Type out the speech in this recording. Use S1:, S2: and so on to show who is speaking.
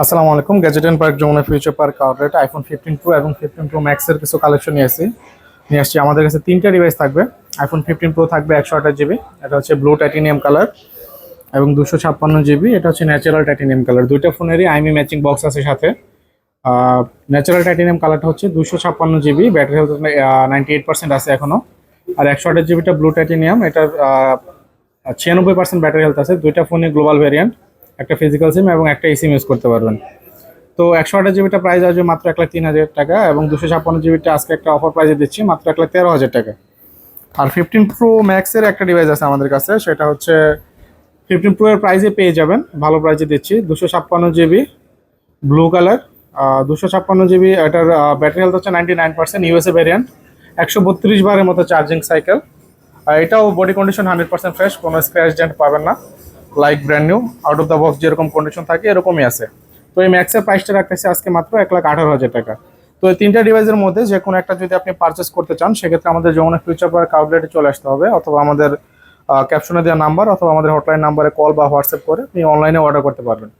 S1: আসসালামু আলাইকুম Gadget and Park Jamuna Future Park outlet iPhone fifteen Pro এবং fifteen pro ম্যাক্সের কিছু কালেকশন নিয়ে আসি নিয়ে আসছি, আমাদের কাছে তিনটা ডিভাইস থাকবে। আইফোন ফিফটিন প্রো থাকবে একশো আঠাশ জিবি এটা হচ্ছে ব্লু টাইটেনিয়াম কালার এবং দুশো ছাপ্পান্ন জিবি এটা হচ্ছে ন্যাচারাল টাইটেনিয়াম কালার দুইটা ফোনেরই আইমি ম্যাচিং বক্স আছে সাথে। ন্যাচারাল টাইটেনিয়াম কালারটা হচ্ছে দুশো ছাপ্পান্ন GB battery health ninety eight percent আছে এখনও। আর একশো আঠাশ জিবিটা ব্লু টাইটেনিয়াম এটা ছিয়ানব্বই পার্সেন্ট ব্যাটারি হেলথ আছে। দুইটা ফোনে গ্লোবাল ভ্যারিয়েন্ট একটা ফিজিক্যাল সিম এবং একটা সিম ইউজ করতে পারবেন। তো একশো আঠাশ জিবিটা প্রাইস আসবে মাত্র এক লাখ তিন হাজার টাকা এবং দুশো ছাপ্পান্ন জিবিটা আজকে একটা অফার প্রাইসে দিচ্ছি মাত্র এক লাখ তেরো হাজার টাকা। আর ফিফটিন প্রো ম্যাক্সের একটা ডিভাইস আছে আমাদের কাছে, সেটা হচ্ছে ফিফটিন প্রো এর প্রাইসে পেয়ে যাবেন, ভালো প্রাইসে দিচ্ছি। দুশো ছাপ্পান্ন জিবি ব্লু কালার দুশো ছাপ্পান্ন জিবি এটার ব্যাটারি হেলথ হচ্ছে ninety nine percent USA variant একশো বত্রিশ বারের মতো চার্জিং সাইকেল এটাও body condition hundred percent fresh কোনো স্ক্র্যাচ ডেন্ট পাবেন না। Like brand new out of the box যেরকম কন্ডিশন থাকে, এরকমই আছে। তো এই ম্যাক্সের প্রাইসটা রাখতেছে আজকে মাত্র এক লাখ আঠারো হাজার টাকা। তো এই তিনটা ডিভাইসের মধ্যে যে কোনো একটা যদি আপনি পারচেস করতে চান, সেক্ষেত্রে আমাদের যমুনা ফিউচার পার্ক আউটলেটে চলে আসতে হবে, অথবা আমাদের ক্যাপশনে দেওয়া নাম্বার অথবা আমাদের হটলাইন নাম্বারে কল বা হোয়াটসঅ্যাপ করে আপনি অনলাইনে অর্ডার করতে পারবেন।